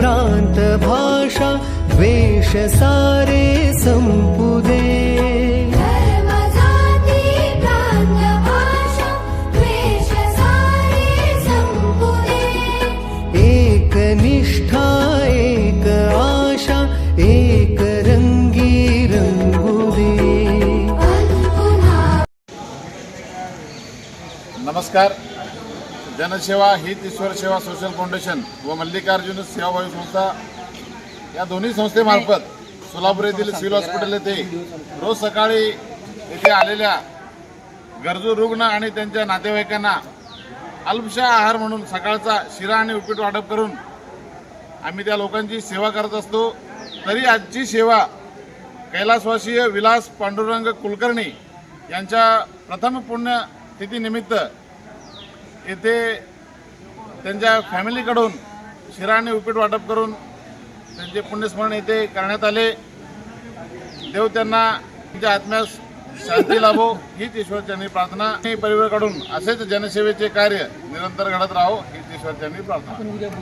प्रांत भाषा वेश सारे संपुदे धर्म जाती प्रांत भाषा द्वेष सारे संपुदे एक निष्ठा एक आशा एक रंगी रंगुदे पुन्हा नमस्कार। जनसेवा हित ईश्वर सेवा सोशल फाउंडेशन व मल्लिकार्जुन सेवाभावी संस्था या दोन्ही संस्थेमार्फत सोलापूर येथील सिव्हिल हॉस्पिटल येथे रोज सकाळी येथे आलेल्या गरजू रुग्ण आणि त्यांच्या नातेवाईकांना अल्पशा आहार म्हणून सकाळचा शिरा आणि उपीट वाटप करून आम्ही त्या लोकांची सेवा करत असतो. तरी आजची सेवा कैलासवासीय विलास पांडुरंग कुलकर्णी यांच्या प्रथम पुण्यतिथीनिमित्त येथे त्यांच्या फॅमिलीकडून शिरा आणि उपीट वाटप करून त्यांचे पुण्यस्मरण येथे करण्यात आले. देव त्यांना त्यांच्या आत्म्यास शांती लाभो हीच ईश्वरच्यांनी प्रार्थना. आणि परिवाराकडून असेच जनसेवेचे कार्य निरंतर घडत राहो हीच ईश्वरच्यांनी प्रार्थना.